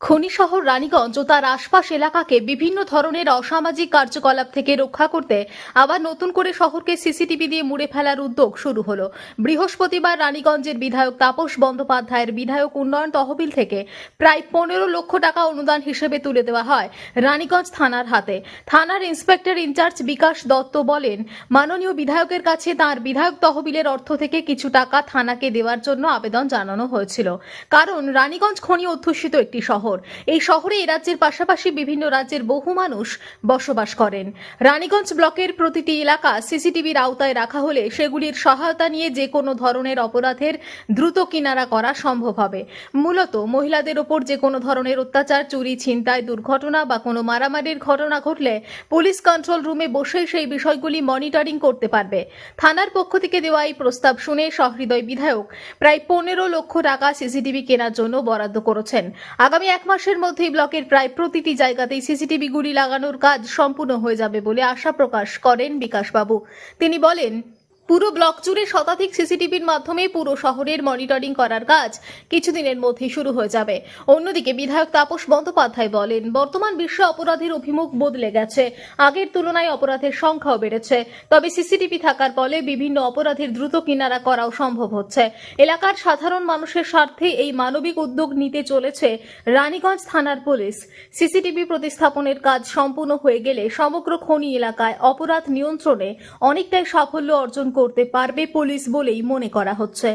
খনি শহর রানীগঞ্জ ও তার আশপাশ এলাকাকে বিভিন্ন ধরনের অসামাজিক কার্যকলাপ থেকে রক্ষা করতে আবার নতুন করে শহরকে সিসিটিভি দিয়ে মুড়ে ফেলার উদ্যোগ শুরু হলো। বৃহস্পতিবার রানীগঞ্জের বিধায়ক তাপস বন্দ্যোপাধ্যায়ের বিধায়ক উন্নয়ন তহবিল থেকে প্রায় পনেরো লক্ষ টাকা অনুদান হিসেবে তুলে দেওয়া হয় রানীগঞ্জ থানার হাতে। থানার ইন্সপেক্টর ইনচার্জ বিকাশ দত্ত বলেন, মাননীয় বিধায়কের কাছে তার বিধায়ক তহবিলের অর্থ থেকে কিছু টাকা থানাকে দেওয়ার জন্য আবেদন জানানো হয়েছিল। কারণ রানীগঞ্জ খনি অধ্যুষিত একটি শহর। এই শহরে এ রাজ্যের পাশাপাশি বিভিন্ন রাজ্যের বহু মানুষ বসবাস করেন। রানীগঞ্জ ব্লকের প্রতিটি এলাকা সিসিটিভির আওতায় রাখা হলে সেগুলির সহায়তা নিয়ে যে কোনো ধরনের অপরাধের দ্রুত কিনারা করা সম্ভব হবে। মূলত মহিলাদের ওপর যে কোনো ধরনের অত্যাচার, চুরি, ছিনতাই, দুর্ঘটনা বা কোনো মারামারির ঘটনা ঘটলে পুলিশ কন্ট্রোল রুমে বসেই সেই বিষয়গুলি মনিটরিং করতে পারবে। থানার পক্ষ থেকে দেওয়া এই প্রস্তাব শুনে সহৃদয় বিধায়ক প্রায় পনেরো লক্ষ টাকা সিসিটিভি কেনার জন্য বরাদ্দ করেছেন। আগামী এক মাসের মধ্যেই ব্লকের প্রায় প্রতিটি জায়গাতেই সিসিটিভি গুলি লাগানোর কাজ সম্পূর্ণ হয়ে যাবে বলে আশা প্রকাশ করেন বিকাশবাবু। তিনি বলেন পুরো ব্লক জুড়ে শতাধিক সিসিটিভির মাধ্যমে পুরো শহরের মনিটরিং করার কাজ কিছুদিনের মধ্যে শুরু হয়ে যাবে। অন্যদিকে বিধায়ক তাপস বন্দ্যোপাধ্যায় বলেন, বর্তমান বিশ্বে অপরাধের অভিমুখ বদলে গেছে। আগের তুলনায় অপরাধের সংখ্যাও বেড়েছে। তবে সিসিটিভি থাকার ফলে বিভিন্ন অপরাধের দ্রুত কিনারা করাও সম্ভব হচ্ছে। এলাকার সাধারণ মানুষের স্বার্থে এই মানবিক উদ্যোগ নিতে চলেছে রানীগঞ্জ থানার পুলিশ। সিসিটিভি প্রতিস্থাপনের কাজ সম্পূর্ণ হয়ে গেলে সমগ্র খনি এলাকায় অপরাধ নিয়ন্ত্রণে অনেকটাই সাফল্য অর্জন করতে পারবে পুলিশ বলেই মনে করা হচ্ছে।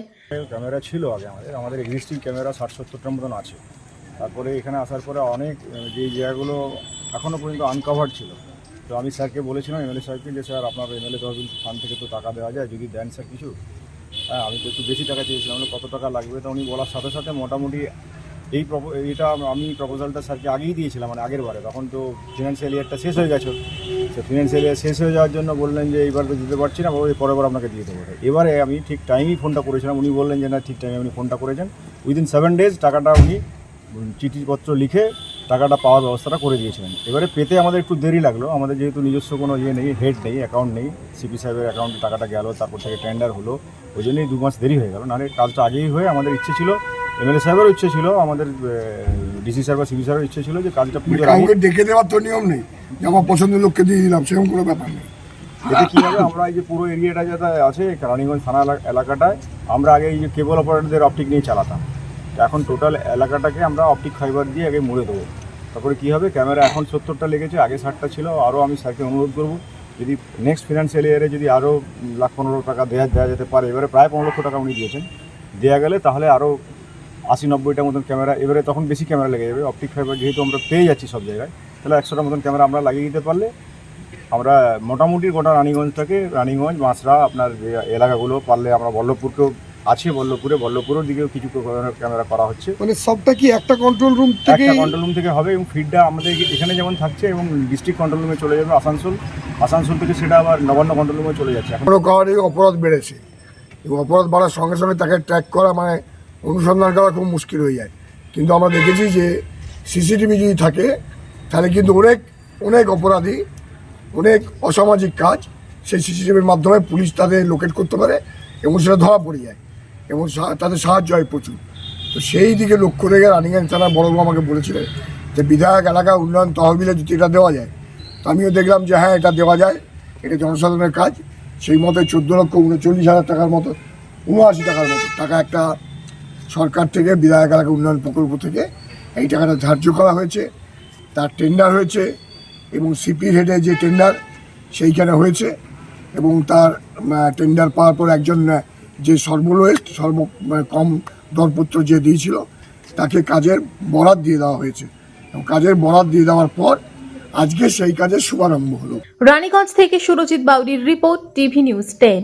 ক্যামেরা ছিল আগে আমাদের। আমাদের এক্সিস্টিং ক্যামেরা ষাট সত্তরটার মতন আছে। তারপরে এখানে আসার পরে অনেক যে জায়গাগুলো এখনও পর্যন্ত আনকাভার্ড ছিল। তো আমি স্যারকে বলেছিলাম এমএলএ সাহেবকে যে, স্যার, আপনার এমএলএ তহবিল ফান্ড থেকে তো টাকা দেওয়া যায়। যদি দেন স্যার কিছু হ্যাঁ আমি তো একটু বেশি টাকা চেয়েছিলাম। কত টাকা লাগবে? তো উনি বলার সাথে সাথে মোটামুটি এই এটা আমি প্রপোজালটা স্যারকে আগেই দিয়েছিলাম মানে আগের বারে। তখন তো ফিনান্সিয়াল ইয়ারটা শেষ হয়ে গেছে। তো ফিনান্সিয়াল ইয়ার শেষ হয়ে যাওয়ার জন্য বললেন যে, এইবার তো দিতে পারছি না পরের বার আপনাকে দিয়ে দেবো। এবারে আমি ঠিক টাইমেই ফোনটা করেছিলাম। উনি বললেন যে, না, ঠিক টাইমে উনি ফোনটা করেছেন উইদিন সেভেন ডেজ টাকাটা উনি চিঠিপত্র লিখে টাকাটা পাওয়ার ব্যবস্থাটা করে দিয়েছিলেন। এবারে পেতে আমাদের একটু দেরি লাগল। আমাদের যেহেতু নিজস্ব কোনো ইয়ে নেই হেড নেই অ্যাকাউন্ট নেই সিপি সাহেবের অ্যাকাউন্টে টাকাটা গেল, তারপর থেকে টেন্ডার হলো, ওই জন্যই দু মাস দেরি হয়ে গেল। নাহলে কাজটা আগেই হয়ে আমাদের ইচ্ছে ছিল এমএলএ সাহেবেরও ইচ্ছে ছিল আমাদের ডিসি সাহেব বা সিপি সাহেবের ইচ্ছে ছিল যে কাজটা পুজোর আগে ডেকে দেওয়ার তো নিয়ম নেই। যে আমার পছন্দের লোককে দিয়ে দিলাম সেরকম কোনো ব্যাপার নেই। এতে কী হবে আমরা এই যে পুরো এরিয়াটা যেটা আছে রানীগঞ্জ থানা এলাকাটায় আমরা আগে এই যে কেবল অপারেটরদের অপটিক নিয়ে চালাতাম। তো এখন টোটাল এলাকাটাকে আমরা অপটিক ফাইবার দিয়ে আগে মুড়ে দেবো। তারপরে কী হবে ক্যামেরা এখন সত্তরটা লেগেছে আগে ষাটটা ছিল আরও আমি স্যারকে অনুরোধ করব যদি নেক্সট ফিনান্সিয়াল ইয়ারে যদি আরও লাখ পনেরো টাকা দেওয়া দেওয়া যেতে পারে এবারে প্রায় পনেরো লক্ষ টাকা উনি দিয়েছেন। দেওয়া গেলে তাহলে আরও আশি নব্বইটা মতন ক্যামেরা এবারে তখন বেশি ক্যামেরা লেগে যাবে। অপটিক ফাইবার যেহেতু আমরা পেয়ে যাচ্ছি সব জায়গায় তাহলে একশোটা মতন ক্যামেরা আমরা লাগিয়ে দিতে পারলে আমরা মোটামুটি গোটা রানীগঞ্জটাকে রানীগঞ্জ মাছরা আপনার যে এলাকাগুলো পারলে আমরা বল্লভপুরকেও আছে বল্লভপুরে। বল্লভপুরের দিকেও কিছু ক্যামেরা করা হচ্ছে। মানে সবটা কি একটা কন্ট্রোল রুম থেকে একটা কন্ট্রোল রুম থেকে হবে এবং ফিডটা আমাদের এখানে যেমন থাকছে এবং ডিস্ট্রিক্ট কন্ট্রোল রুমে চলে যাবে আসানসোল। আসানসোল থেকে সেটা আবার নবান্ন কন্ট্রোল রুমে চলে যাচ্ছে। এখন কোনো কারণে অপরাধ বেড়েছে। এবং অপরাধ বাড়ার সঙ্গে সঙ্গে তাকে ট্র্যাক করা মানে অনুসন্ধান করা খুব মুশকিল হয়ে যায়। কিন্তু আমরা দেখেছি যে সিসিটিভি যদি থাকে, তাহলে কিন্তু অনেক অনেক অপরাধী, অনেক অসামাজিক কাজ সেই সিসিটিভির মাধ্যমে পুলিশ তাদের লোকেট করতে পারে এবং সেটা ধরা পড়ে যায় এবং তাদের সাহায্য হয় প্রচুর। তো সেই দিকে লক্ষ্য রেখে রানিগঞ্জ থানার বড়বাবু আমাকে বলেছিলেন যে বিধায়ক এলাকা উন্নয়ন তহবিলে যদি এটা দেওয়া যায়, তো আমিও দেখলাম যে হ্যাঁ এটা দেওয়া যায়, এটা জনসাধারণের কাজ। সেই মতো চোদ্দ লক্ষ উনচল্লিশ হাজার টাকার মতো, উনআশি টাকার মতো টাকা একটা সরকার থেকে, বিধায়ক এলাকা উন্নয়ন প্রকল্প থেকে এই টাকাটা ধার্য করা হয়েছে। তার টেন্ডার হয়েছে এবং সিপি হেডে যে টেন্ডার সেইখানে হয়েছে এবং তার টেন্ডার পাওয়ার পর একজন যে সর্বলোয়েস্ট, সর্ব মানে কম দরপত্র যে দিয়েছিল, তাকে কাজের বরাদ দিয়ে দেওয়া হয়েছে। এবং কাজের বরাদ দিয়ে দেওয়ার পর আজকে সেই কাজের শুভারম্ভ হলো। রানীগঞ্জ থেকে সুরজিৎ বাউরির রিপোর্ট, টিভি নিউজ টেন।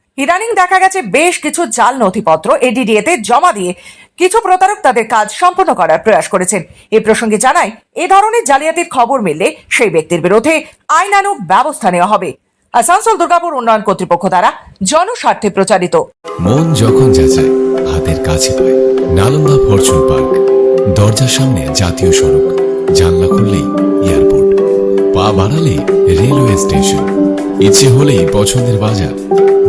ইদানিং দেখা গেছে বেশ কিছু জাল নথিপত্র এডিডিএ তে জমা দিয়ে কিছু প্রতারক তাদের কাজ সম্পন্ন করার প্রয়াস করেছেন। এ প্রসঙ্গে জানাই এ ধরনের জালিয়াতির খবর মিললে সেই ব্যক্তির বিরুদ্ধে আইনানুগ ব্যবস্থা নেওয়া হবে। আসানসোল দুর্গাপুর উন্নয়ন কর্তৃপক্ষ দ্বারা জনস্বার্থে প্রচারিত। মন যখন যাচায়, হাতের কাছে পায়। নালন্দা ফরচুন পার্ক, দরজার সামনে জাতীয় সড়ক, জানলা খুললেই এয়ারপোর্ট। পা বাড়ালে রেলওয়ে স্টেশন। ইচ্ছে হলেই পছন্দের বাজার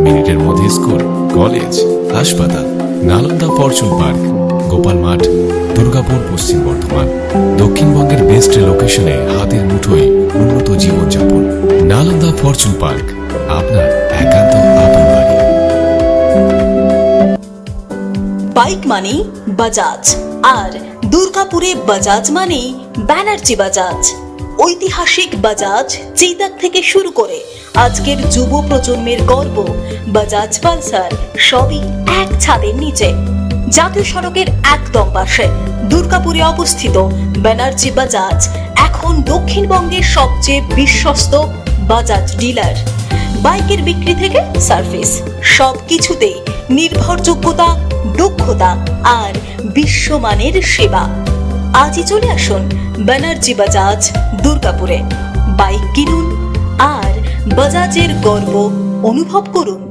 মিনিটের মধ্যে স্কুল, কলেজ, হাসপাতাল, নালন্দা ফরচুন পার্ক, গোপাল মাঠ, দুর্গাপুর পশ্চিম বর্ধমান, দক্ষিণবঙ্গের বেস্ট লোকেশনে হাতের মুঠোয় উন্নত জীবনযাপন, নালন্দা ফরচুন পার্ক, আপনার একান্ত আপন বাড়ি। বাইক মানেই বাজাজ আর দুর্গাপুরে বাজাজ মানেই ব্যানার্জি বাজাজ ঐতিহাসিক বাজাজ চেতাক থেকে শুরু করে আজকের যুব প্রজন্মের গর্ব বাজাজ পালসার সবই এক ছাদের নিচে। জাতীয় সড়কের একদম পাশে দুর্গাপুরে অবস্থিত ব্যানার্জি বাজাজ এখন দক্ষিণবঙ্গের সবচেয়ে বিশ্বস্ত বাজাজ ডিলার। বাইকের বিক্রি থেকে সার্ভিস সব কিছুতেই নির্ভরযোগ্যতা, দক্ষতা আর বিশ্বমানের সেবা। আজই চলে আসুন ব্যানার্জি বাজাজ দুর্গাপুরে। বাইক কিনুন আর বাজাজের গর্ব অনুভব করুন।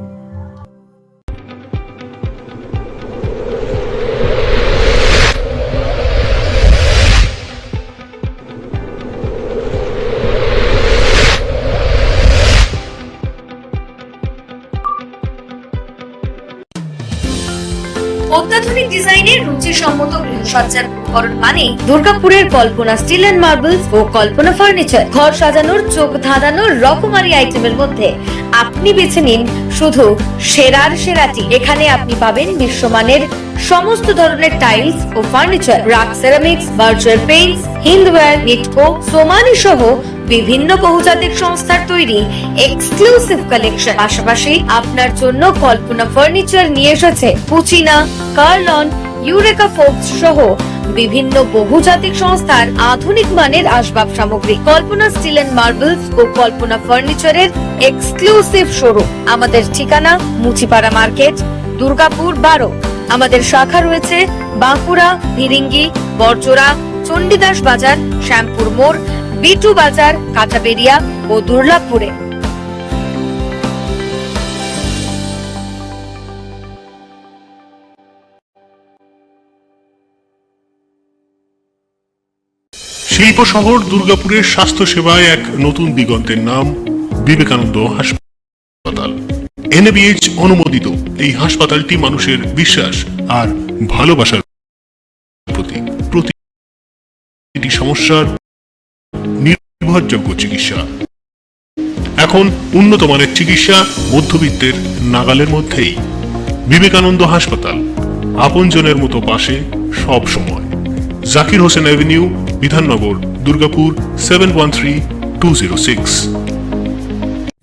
অত্যাধুনিক ডিজাইনের রুচিসম্মত গৃহসজ্জার উপকরণ মানে দুর্গাপুরের কল্পনা স্টিল অ্যান্ড মার্বেলস ও কল্পনা ফার্নিচার ঘর সাজানোর, চোখ ধাঁধানোর রকমারি আইটেমের মধ্যে আপনি বেছে নিন শুধু সেরার সেরাটি। এখানে আপনি পাবেন বিশ্বমানের সমস্ত ধরনের টাইলস ও furniture RAK ceramics virtual paints Hindware Nitco Somany সহ বিভিন্ন বহুজাতিক সংস্থার তৈরি এক্সক্লুসিভ কালেকশন পাশাপাশি আপনার জন্য কল্পনা ফার্নিচার নিয়ে এসেছে। পুচিনা, কার্লন, ইউরেকা ফোর্বস সহ বিভিন্ন বহুজাতিক সংস্থার আধুনিক মানের আসবাব সামগ্রী। কল্পনা স্টিল এন্ড মার্বেলস ও কল্পনা ফার্নিচারের এক্সক্লুসিভ শোরুম। আমাদের ঠিকানা মুচিপাড়া মার্কেট, দুর্গাপুর বারো। আমাদের শাখা রয়েছে বাঁকুড়া, ভিরিঙ্গি, বরজোড়া, চণ্ডীদাস বাজার, শ্যামপুর মোড়, বিটু বাজার কাঁটাবেরিয়া ও দুর্লাভপুরে। শিল্প শহর দুর্গাপুরের স্বাস্থ্য সেবায় এক নতুন দিগন্তের নাম বিবেকানন্দ হাসপাতাল। এনএবিএইচ অনুমোদিত এই হাসপাতালটি মানুষের বিশ্বাস আর ভালোবাসার প্রতি প্রতিটি সমস্যার নির্ভরযোগ্য চিকিৎসা। এখন উন্নত মানের চিকিৎসা মধ্যবিত্তের নাগালের মধ্যেই। বিবেকানন্দ হাসপাতাল, আপনজনের মতো পাশে সব সময়। Zakir Hossain avenue Bidhannagar Durgapur seven one three two zero six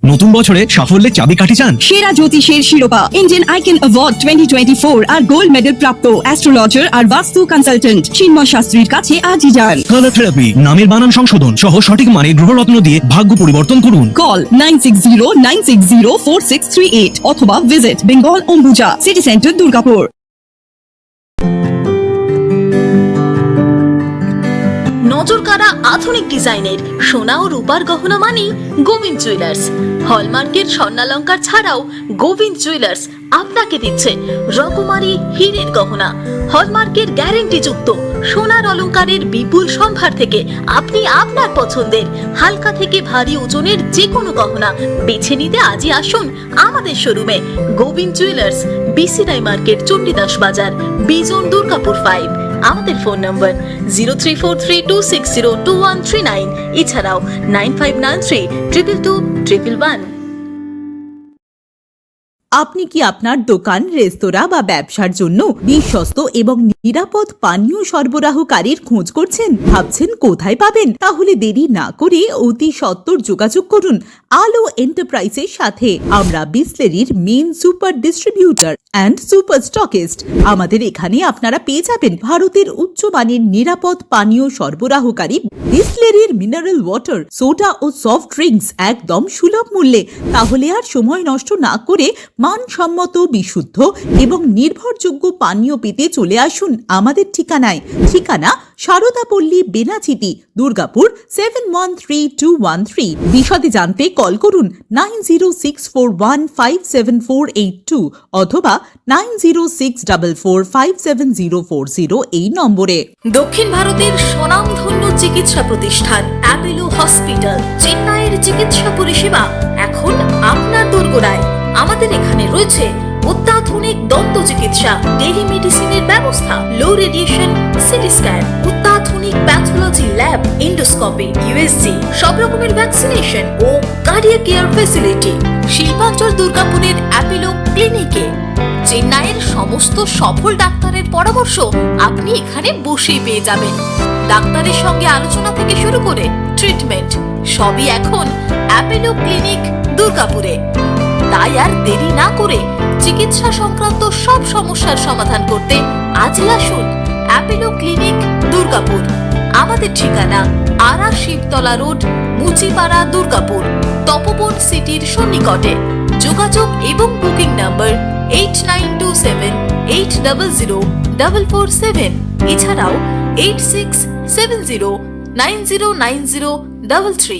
নতুন বছরে সাফল্যের চাবিকাঠি চান? সেরা জ্যোতিষের শিরোপা Indian icon award twenty twenty four আর গোল্ড মেডেল প্রাপ্ত অ্যাস্ট্রোলজার আর বাস্তু কনসালটেন্ট চিন্ময় শাস্ত্রীর কাছে আজই যান। কালার থেরাপি নামের বানান সংশোধন সহ সঠিক মানে গ্রহরত্ন দিয়ে ভাগ্য পরিবর্তন করুন। Call nine six zero nine six zero four six three eight অথবা visit Bengal Ambuja city centre Durgapur নজর কাড়া আধুনিক ডিজাইনের সোনা ও রূপার গহনা মানেই গোবিন্দ জুয়েলার্স হলমার্কের স্বর্ণালঙ্কার ছাড়াও গোবিন্দ জুয়েলার্স আপনাকে দিচ্ছে রকমারি হীরের গহনা। হলমার্কের গ্যারেন্টি যুক্ত সোনার অলঙ্কারের বিপুল সম্ভার থেকে আপনি আপনার পছন্দের হালকা থেকে ভারী ওজনের যে কোনো গহনা বেছে নিতে আজই আসুন আমাদের শোরুমে। গোবিন্দ জুয়েলার্স বিসিরাই মার্কেট চণ্ডীদাস বাজার, বিজন দুর্গাপুর ফাইভ আমাদের phone number zero three four three two six zero two one three nine, এছাড়াও nine five nine three, triple two triple one. আপনি কি আপনার দোকান, রেস্তোরাঁ বা ব্যবসার জন্য বিশ্বস্ত এবং নিরাপদ পানীয় সরবরাহকারীর খোঁজ করছেন। ভাবছেন কোথায় পাবেন? তাহলে দেরি না করে অতি সত্বর যোগাযোগ করুন আলো এন্টারপ্রাইজের সাথে। আমরা বিসলেরির main super distributor and super stockist. আমাদের এখানে আপনারা পেয়ে যাবেন ভারতের উচ্চমানের নিরাপদ পানীয় সরবরাহকারী বিসলেরির মিনারেল ওয়াটার, সোডা ও সফট ড্রিঙ্কস একদম সুলভ মূল্যে। তাহলে আর সময় নষ্ট না করে মানসম্মত, বিশুদ্ধ এবং নির্ভরযোগ্য পানীয় পেতে চলে আসুন। আসুন আমাদের ঠিকানায়। ঠিকানা Saradapally Benachity Durgapur seven one three two one three বিশদে জানতে কল করুন nine zero six four one five seven four eight two অথবা nine zero six double four five seven zero four zero এই নম্বরে। দক্ষিণ ভারতের স্বনামধন্য চিকিৎসা প্রতিষ্ঠান অ্যাপেলো হসপিটাল, চেন্নাইয়ের চিকিৎসা পরিষেবা এখন আপনার দোরগোড়ায়। আমাদের এখানে রয়েছে অত্যাধুনিক দন্ত চিকিৎসা টেলিমেডিসিনের ব্যবস্থা লো রেডিয়েশন সিটি স্ক্যান অত্যাধুনিক প্যাথোলজি ল্যাব ইন্ডোস্কোপি ইউএসজি সব রকমের ভ্যাকসিনেশন ও কার্ডিয়াক কেয়ার ফেসিলিটি শিল্পাঞ্চল দুর্গাপুরের অ্যাপেলো ক্লিনিকে চেন্নাইয়ের সমস্ত সফল ডাক্তারের পরামর্শ আপনি এখানে বসেই পেয়ে যাবেন। ডাক্তারের সঙ্গে আলোচনা থেকে শুরু করে ট্রিটমেন্ট সবই এখন অ্যাপেলো ক্লিনিক দুর্গাপুরে। তাই আর দেরি না করে চিকিৎসা সংক্রান্ত সব সমস্যার সমাধান করতে আজই আসুন অ্যাপেলো ক্লিনিক, দুর্গাপুর। আমাদের ঠিকানা আরা শিবতলা রোড, মুচিপাড়া, দুর্গাপুর, তপবন সিটির সন্নিকটে। যোগাযোগ এবং booking number eight nine two seven eight double zero double four seven এছাড়াও eight six seven zero nine zero nine zero double three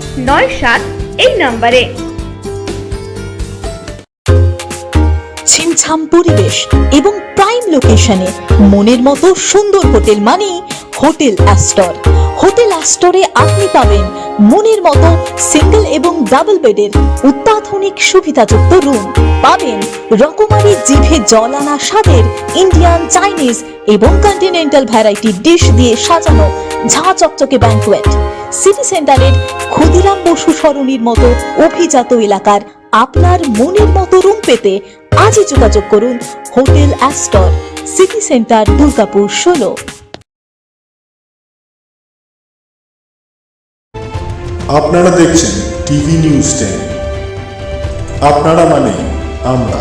নয় সাত এই ছিমছাম পরিবেশ এবং প্রাইম লোকেশনে মনের মতো সুন্দর হোটেল হোটেল অ্যাস্টর। হোটেল অ্যাস্টরে আপনি পাবেন মনের মতো সিঙ্গেল এবং ডাবল বেডের অত্যাধুনিক সুবিধাযুক্ত রুম পাবেন রকমারি জিভে জল আনা স্বাদের ইন্ডিয়ান চাইনিজ এবং কন্টিনেন্টাল ভ্যারাইটি ডিশ দিয়ে সাজানো ঝাঁ চকচকে ব্যাঙ্কোয়েট সিটি সেন্টারের ক্ষুদিরাম বসু সরণির মতো অভিজাত এলাকার আপনার মনের মতো রুম পেতে আজই যোগাযোগ করুন hotel Astor city centre Durgapur ষোলো আপনারা দেখছেন টিভি নিউজ টেন আপনারা মানে আমরা।